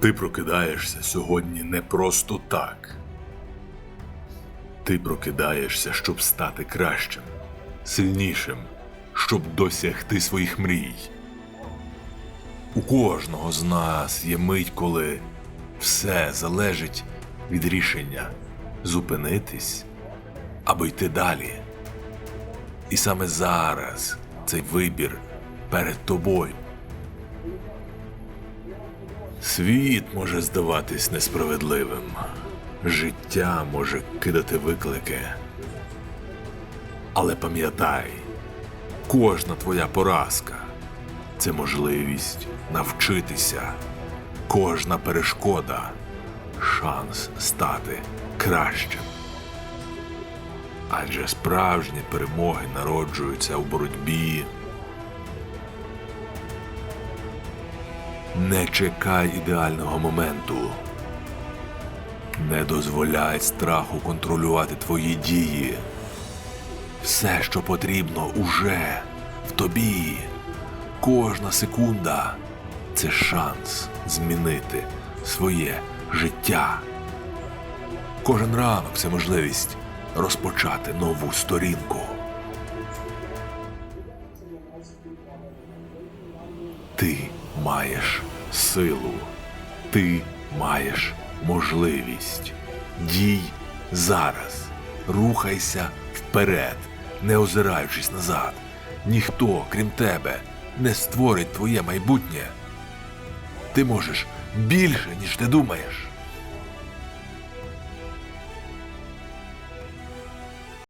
Ти прокидаєшся сьогодні не просто так. Ти прокидаєшся, щоб стати кращим, сильнішим, щоб досягти своїх мрій. У кожного з нас є мить, коли все залежить від рішення зупинитись або йти далі. І саме зараз цей вибір перед тобою. Світ може здаватись несправедливим, життя може кидати виклики. Але пам'ятай, кожна твоя поразка це можливість навчитися, кожна перешкода шанс стати кращим. Адже справжні перемоги народжуються у боротьбі. Не чекай ідеального моменту. Не дозволяй страху контролювати твої дії. Все, що потрібно, уже в тобі. Кожна секунда це шанс змінити своє життя. Кожен ранок це можливість розпочати нову сторінку. Ти маєш силу, ти маєш можливість. Дій зараз, рухайся вперед, не озираючись назад. Ніхто, крім тебе, не створить твоє майбутнє. Ти можеш більше, ніж ти думаєш.